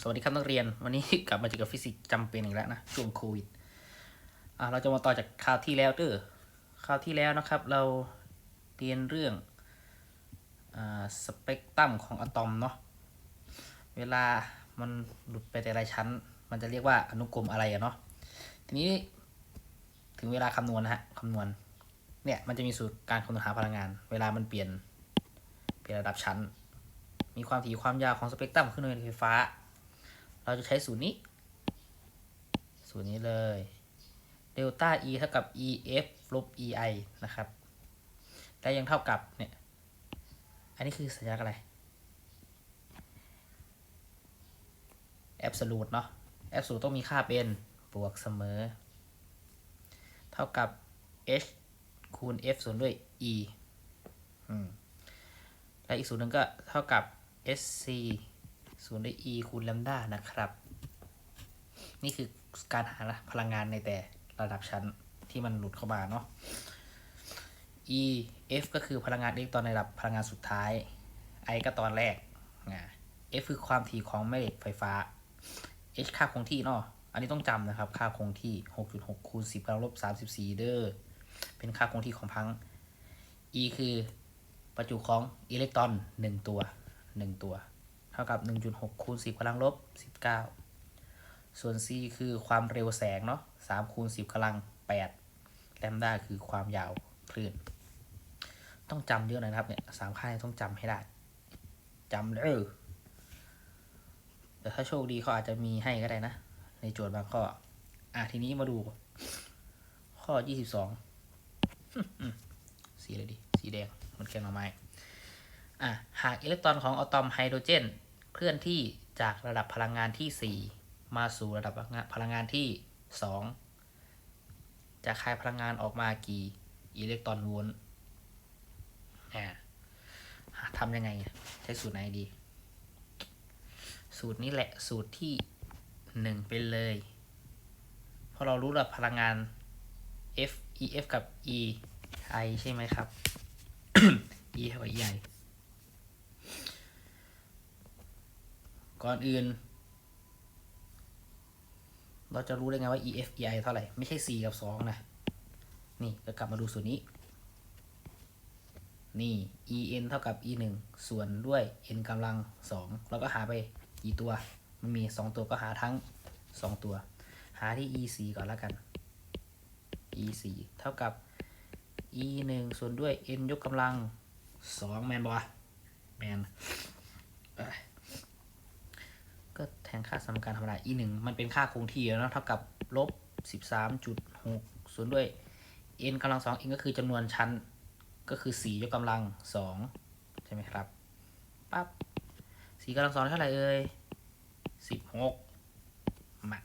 สวัสดีครับนักเรียน วันนี้กลับมาเจอกับฟิสิกส์จำเป็นอีกแล้วนะช่วงโควิดเราจะมาต่อจากคราวที่แล้วเด้อคราวที่แล้วนะครับ เราเรียนเรื่องอสเปกตรัมของอะตอมเนาะเวลามันหลุดไปแต่ละชั้น มันจะเรียกว่าอนุกรมอะไรอะเนาะทีนี้ถึงเวลาคำนวณนะฮะคำนวณเนี่ยมันจะมีสูตรการคำนวณหาพลังงาน เวลามันเปลี่ยนเปลี่ยนระดับชั้น มีความถี่ความยาวของสเปกตรัมขึ้นในไฟฟ้า เราจะใช้สูตรนี้ สูตรนี้เลยเดลต้า E เท่ากับ EF ลบ EI นะครับ และยังเท่ากับเนี่ย อันนี้คือสัญลักษณ์อะไร absolute เนาะ absolute ต้องมีค่าเป็นบวกเสมอ เท่ากับ h คูณ f ส่วนด้วย e อืมและอีกสูตรหนึ่งก็เท่ากับ sc ส่วนด้วย e คูณ lambda นะครับ นี่คือการหาพลังงานในแต่ระดับชั้นที่มันหลุดเข้ามาเนาะ e f ก็คือพลังงานอิเล็กตรอนในระดับพลังงานสุดท้าย i ก็ตอนแรกนะ f คือความถี่ของแม่เหล็กไฟฟ้า h ค่าคงที่เนาะอันนี้ต้องจำนะครับ ค่าคงที่ 6.6 คูณ 10กำลังลบ 34 เด้อ เป็นค่าคงที่ของพัง e คือประจุของอิเล็กตรอน 1 ตัว 1 ตัว เท่ากับ 1.6 คูณ 10กำลังลบ 19 ส่วน c คือความเร็วแสงเนาะ3คูณ 10กำลัง 8 แลมด้าคือความยาวคลื่น ต้องจำเยอะนะครับเนี่ยสามค่าต้องจำให้ได้จำเด้อแต่ถ้าโชคดีเขาอาจจะมีให้ก็ได้นะ ในโจทย์บางข้อ อะทีนี้มาดู ข้อ 22 สีอะไรดี สีแดง มันแกงหน่อไม้ อะหากอิเล็กตรอนของอะตอมไฮโดรเจน เคลื่อนที่จากระดับพลังงานที่ 4 มาสู่ระดับพลังงานที่ 2 จะคายพลังงานออกมากี่อิเล็กตรอนโวลต์อ่าทำยังไง ใช้สูตรไหนดี สูตรนี้แหละสูตรที่ 1 ไปเลย เพราะเรารู้ระดับพลังงาน F E F กับ E I ใช่ไหมครับ E เท่ากับ E I ก่อนอื่น เราจะรู้ได้ไงว่า E F E I เท่าไหร่ ไม่ใช่ 4 กับ 2 นะ นี่ก็กลับมาดูส่วนนี้ นี่ E n เท่ากับ E 1 ส่วนด้วย n กำลัง2แล้วก็หาไปกี่ตัว มันมี 2 ตัวก็หาทั้ง 2 ตัว หาที่ E 4 ก่อนแล้วกัน e 4 เท่ากับ e 1 ส่วนด้วย n ยกกำลัง 2 แมนบอแมนเอ้ยก็แท นค่าสมการธรรมดา e 1มันเป็นค่าคงที่แล้วเนะเท่ากับลบ13.6ส่วนด้วย n กำลัง2 n ก็คือจำนวนชั้นก็คือ 4 ยกกำลัง2ใช่ไหมครับปั๊บ4กำลัง2เท่าไหร่เอ่ย16มา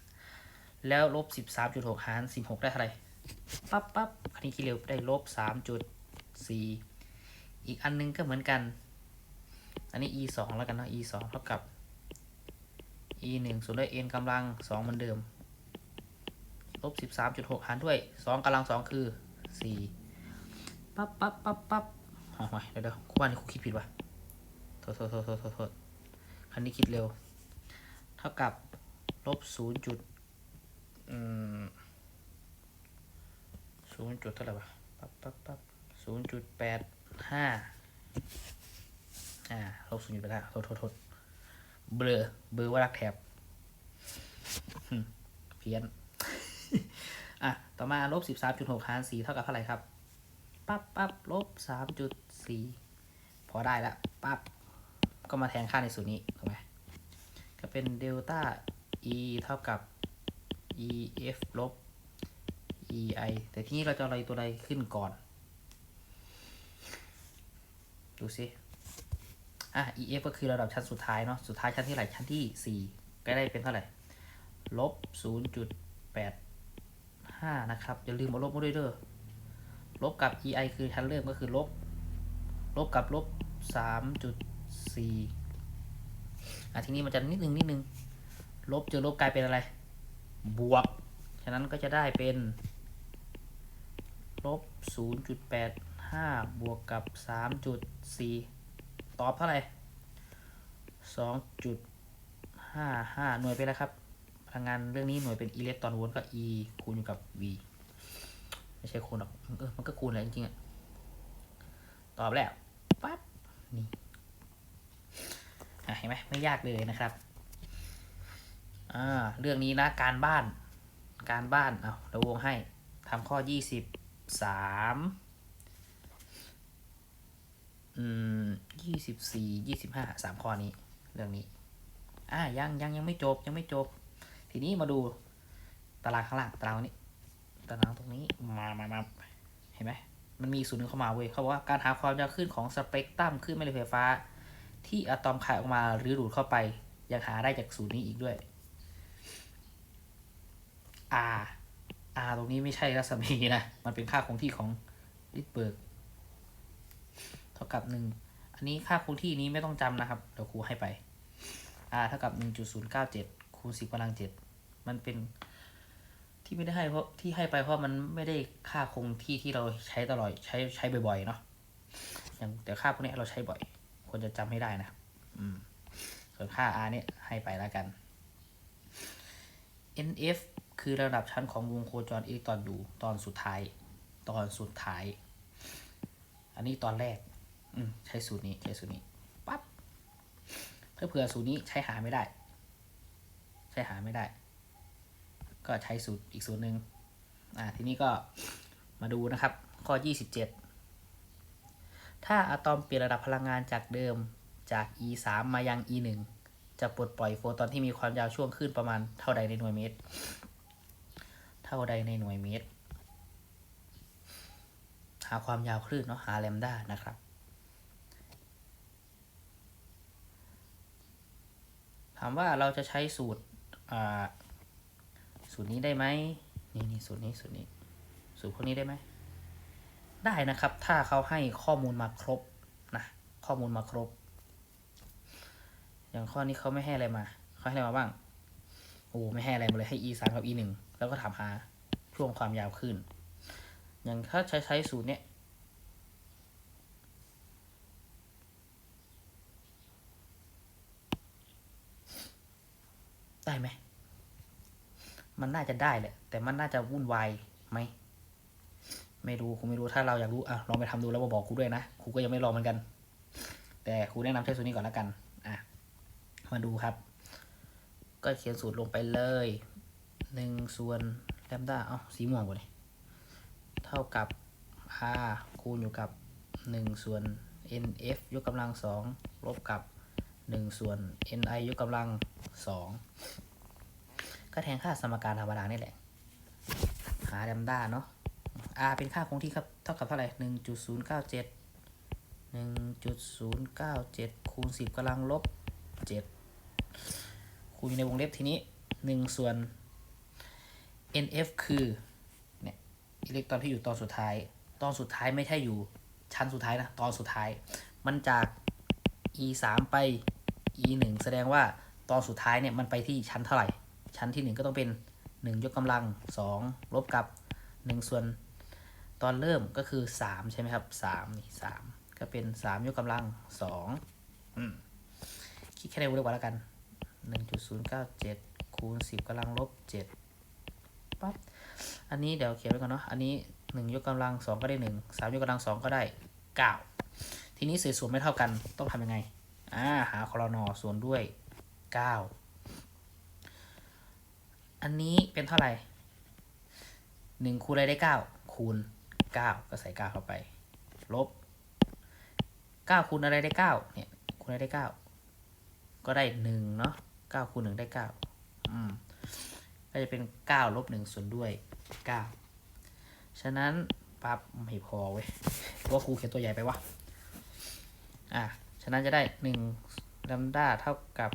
แล้วลบ13.6หาร16 ได้เท่าไหร่ปั๊บปั๊บอันนี้คิดเร็วได้ลบสามจุดสี่อีกอันนึงก็เหมือนกัน อันนี้ e สองแล้วกันเนาะ e สองเท่ากับ e หนึ่งส่วนด้วย n กำลังสองเหมือนเดิมลบสิบสามจุดหกหารด้วยสองกำลังสองคือสี่ปั๊บปั๊บปั๊บปั๊บอ๋อไม่เดี๋ยวเดี๋ยวครูว่านี่ครูคิดผิดว่ะโทษโทษโทษโทษโทษคันนี้คิดเร็ว เท่ากับลบศูนย์จุดศูนย์จุดเท่าไหร่วะปั๊บปั๊บปั๊บศูนย์จุดแปดห้าอ่าลบศูนย์จุดแปดห้าโทษโทษโทษ เบลอเบลอว่ารักแถบเพี้ยน อะ ต่อมาลบสิบสามจุดหกหารสี่เท่ากับเท่าไหร่ครับ ปั๊บปั๊บลบสามจุดสี่พอได้แล้วปั๊บ ก็มาแทนค่าในสูตรนี้ ถูกไหม ก็เป็นเดลต้า e เท่ากับ e f ลบ ei แต่ที่นี้เราจะอาอะไรตัวใดขึ้นก่อน ดูสิ อะ ef ก็คือระดับชั้นสุดท้ายเนาะ สุดท้ายชั้นที่ไหนชั้นที่ 4 ก็ได้เป็นเท่าไหร่ ลบ 0.85 นะครับ อย่าลืมเอาลบมาด้วยเด้อ ลบกับ ei คือชั้นเริ่มก็คือลบ ลบกับลบ 3.4 อะทีนี้มันจะนิดนึงนิดนึง ลบเจอลบกลายเป็นอะไร บวก ฉะนั้นก็จะได้เป็น ลบ 0.85 บวกกับ 3.4 ตอบเท่าไหร่ห้าห้าหน่วยเป็นอะไรครับ พลังงานเรื่องนี้หน่วยเป็นอิเล็กตรอนโวลต์ก็ E คูณอยู่กับ V ไม่ใช่คูณหรอกเออมันก็คูณแหละจริงๆอะตอบแล้วปั๊บนี่เห็นไหมไม่ยากเลยนะครับอ่าเรื่องนี้นะการบ้านการบ้านเอาเราวงให้ทำข้อยี่สิบสาม อืมยี่สิบสี่ยี่สิบห้าสามข้อนี้ เรื่องนี้ อ่ายังยังยังไม่จบยังไม่จบ ทีนี้มาดูตารางข้างล่างตารางนี้ ตารางตรงนี้มามามาเห็นไหมมันมีสูตรหนึ่งเข้ามาเว้ยเขาบอกว่าการหาความยาวคลื่นของสเปกตรัมคลื่นแม่เหล็กไฟฟ้า ที่อะตอมขายออกมาหรือดูดเข้าไป ยังหาได้จากสูตรนี้อีกด้วย R R ตรงนี้ไม่ใช่รัศมีนะ มันเป็นค่าคงที่ของลิทเบิร์ก เท่ากับหนึ่งอันนี้ค่าคงที่นี้ไม่ต้องจำนะครับ เดี๋ยวครูให้ไป R เท่ากับ1.097คูณ10กำลัง7มันเป็นที่ไม่ได้ให้เพราะที่ให้ไปเพราะมันไม่ได้ค่าคงที่ที่เราใช้ตลอดใช้ใช้บ่อยๆเนาะอย่างแต่ค่าพวกนี้เราใช้บ่อย ควรจะจำให้ได้นะอืม ส่วนค่า R เนี่ยให้ไปแล้วกัน NF คือระดับชั้นของวงโคจรอิเล็กตรอนอยู่ตอนสุดท้าย ตอนสุดท้าย อันนี้ตอนแรก ใช้สูตรนี้ใช้สูตรนี้ปั๊บถ้าเผื่อสูตรนี้ใช้หาไม่ได้ ใช้หาไม่ได้ ก็ใช้สูตรอีกสูตรหนึ่งอ่าทีนี้ก็มาดูนะครับ ข้อ 27 ถ้าอะตอมเปลี่ยนระดับพลังงานจากเดิมจาก e 3มายัง e 1จะปลดปล่อยโฟตอนที่มีความยาวช่วงคลื่นประมาณเท่าใดในหน่วยเมตร เท่าใดในหน่วยเมตร หาความยาวคลื่นเนาะหาแลมด้านะครับามว่าเราจะใช้สูตรอ่าสูตรนี้ได้ไหมนี่นี่สูตรนี้สูตรนี้ สูตรพวกนี้ได้ไหมได้นะครับ ถ้าเขาให้ข้อมูลมาครบนะข้อมูลมาครบ อย่างข้อนี้เขาไม่ให้อะไรมาเขาให้อะไรมาบ้างโอ้ไม่ให้อะไรมาเลยให้ e สามกับ e หนึ่งแล้วก็ถามหาช่วงความยาวขึ้น อย่างถ้าใช้ใช้สูตรเนี้ย ได้ไหม มันน่าจะได้แหละ แต่มันน่าจะวุ่นวายไหม ไม่รู้ครูไม่รู้ ถ้าเราอยากรู้ อะ ลองไปทำดูแล้วมาบอกครูด้วยนะครูก็ยังไม่ลองเหมือนกัน แต่ครูแนะนำใช้สูตรนี้ก่อนแล้วกัน อะ มาดูครับ ก็เขียนสูตรลงไปเลยหนึ่งส่วนแลมด้า เอ้าสีม่วงกว่านี่เท่ากับ r คูณอยู่กับหนึ่งส่วน nf ยกกำลังสองลบกับหนึ่งส่วน ni ยกกำลังสอง ก็แทนค่าสมการธรรมดานี่แหละ หาแลมด้าเนาะ r เป็นค่าคงที่ครับ เท่ากับเท่าไหร่หนึ่งจุดศูนย์เก้าเจ็ดหนึ่งจุดศูนย์เก้าเจ็ดคูณสิบกำลังลบเจ็ดคูณอยู่ในวงเล็บทีนี้หนึ่งส่วน nf คือเนี่ยอิเล็กตรอนที่อยู่ตอนสุดท้าย ตอนสุดท้ายไม่ใช่อยู่ชั้นสุดท้ายนะ ตอนสุดท้าย มันจาก e 3ไป e 1แสดงว่าตอนสุดท้ายเนี่ยมันไปที่ชั้นเท่าไหร่ ชั้นที่ 1 ก็ต้องเป็น 1 ยกกำลัง 2 ลบกับ 1 ส่วนตอนเริ่มก็คือ 3 ใช่ไหมครับ3นี่3ก็เป็น 3 ยกกำลัง2อืมคิดแค่ในวงเล็บก่อนแล้วกัน 1.097 คูณ 10กำลังลบ7ปั๊บอันนี้เดี๋ยวเขียนไว้ก่อนเนาะอันนี้ 1 ยกกำลัง 2 ก็ได้ 1 3 ยกกำลัง 2 ก็ได้ 9 ทีนี้เศษส่วนไม่เท่ากันต้องทำยังไงอ่าหาคอรนอส่วนด้วย 9 อันนี้เป็นเท่าไหร่1คูณอะไรได้9คูณ9ก็ใส่9เข้าไป ลบ9คูณอะไรได้9เนี่ยคูณอะไรได้9ก็ได้1เนาะ9คูณ1ได้9อืมก็จะเป็น9ลบ1ส่วนด้วย9ฉะนั้นปั๊บไม่พอเว้ยว่าครูเขียนตัวใหญ่ไปวะอะฉะนั้นจะได้1ลัมด้าเท่ากับ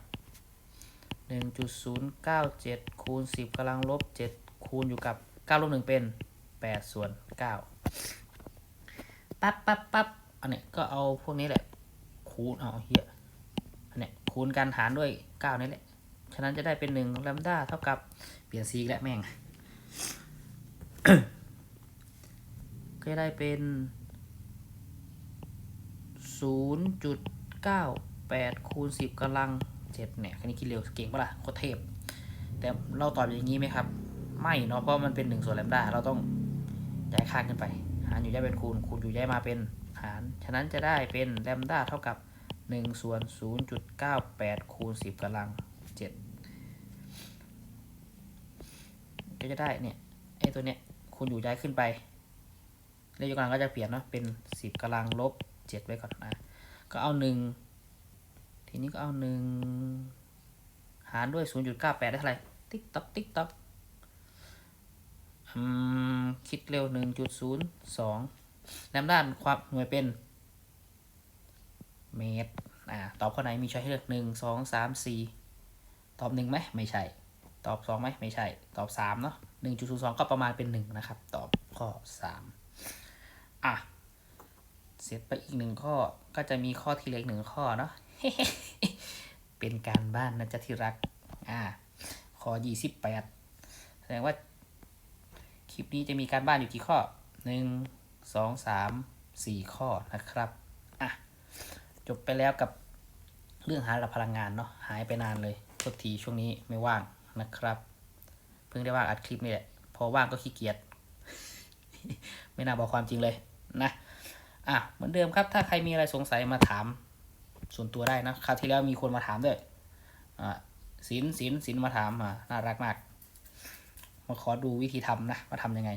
1.097คูณ10กำลังลบ7คูณอยู่กับ9ลบ1เป็น 8 ส่วน 9 ปั๊บปั๊บปั๊บอันนี้ก็เอาพวกนี้แหละ คูณเอาเฮียอันนี้คูณกันหารด้วย 9 นี่แหละ ฉะนั้นจะได้เป็น1ลัมด้าเท่ากับเปลี่ยนซีแล้วแม่ง ก็จะได้เป็น 0.98คูณ10กำลัง เจ็ดเนี่ยคันนี้คิดเร็วเก่งปะล่ะโคตรเทพ แต่เราตอบอย่างนี้ไหมครับ ไม่เนาะเพราะมันเป็นหนึ่งส่วนแลมด้าเราต้องย้ายค่าขึ้นไป หารอยู่ย้ายเป็นคูณคูณอยู่ย้ายมาเป็นหาร ฉะนั้นจะได้เป็นแลมด้าเท่ากับหนึ่งส่วนศูนย์จุดเก้าแปดคูณสิบกำลังเจ็ดก็จะได้เนี่ยไอ้ตัวเนี้ยคูณอยู่ย้ายขึ้นไป เลขยกกำลังก็จะเปลี่ยนเนาะเป็นสิบกำลังลบเจ็ดไว้ก่อนนะ ก็เอาหนึ่ง ทีนี้ก็เอาหนึ่งหารด้วยศูนย์จุดเก้าแปดได้เท่าไหร่ ติ๊กต๊อกติ๊กต๊อกอืมคิดเร็วหนึ่งจุดศูนย์สองแลมด้านความหน่วยเป็น เมตร อ่า ตอบข้อไหนมีช้อยให้เลือกหนึ่งสองสามสี่ตอบหนึ่งไหม ไม่ใช่ ตอบสองไหม ไม่ใช่ ตอบสามเนาะหนึ่งจุดศูนย์สองก็ประมาณเป็นหนึ่งนะครับ ตอบข้อสามอะ เสร็จไปอีกหนึ่งข้อ ก็จะมีข้อที่เลืออีกหนึ่งข้อเนาะ เป็นการบ้านนะจ๊ะที่รัก อ่า ข้อยี่สิบแปดแสดงว่า คลิปนี้จะมีการบ้านอยู่กี่ข้อหนึ่งสองสามสี่ข้อนะครับ อะ จบไปแล้วกับเรื่องหาระดับพลังงานเนาะ หายไปนานเลยโทษทีช่วงนี้ไม่ว่างนะครับ เพิ่งได้ว่างอัดคลิปนี่แหละ พอว่างก็ขี้เกียจ ไม่น่าบอกความจริงเลยนะ อะ เหมือนเดิมครับ ถ้าใครมีอะไรสงสัยมาถาม ส่วนตัวได้นะคราวที่แล้วมีคนมาถามด้วยอ่าศิลศิลศิลมาถามอ่าน่ารักมาก มาขอดูวิธีทำนะว่าทำยังไง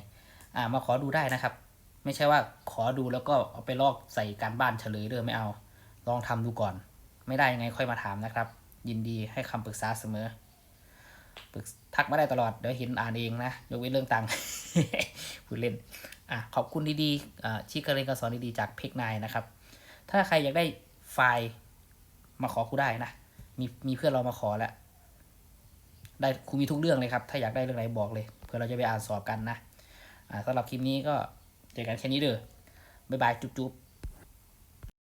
อ่ามาขอดูได้นะครับ ไม่ใช่ว่าขอดูแล้วก็เอาไปลอกใส่การบ้านเฉลยเด้อไม่เอา ลองทำดูก่อน ไม่ได้ยังไงค่อยมาถามนะครับ ยินดีให้คำปรึกษาเสมอปรึกทักมาได้ตลอดเดี๋ยวเห็นอ่านเองนะยกเว้นเรื่องตังค์พูดเล่นอะขอบคุณดีๆอ่าชี้การเรียนการสอนดีๆจากเพกนายนะครับ ถ้าใครอยากได้ไฟล์ มาขอครูได้นะ มีมีเพื่อนเรามาขอแล้ว ได้ครูมีทุกเรื่องเลยครับ ถ้าอยากได้เรื่องไหนบอกเลย เพื่อเราจะไปอ่านสอบกันนะ อ่าสำหรับคลิปนี้ก็เจอกันแค่นี้เด้อบ๊ายบายจุ๊บ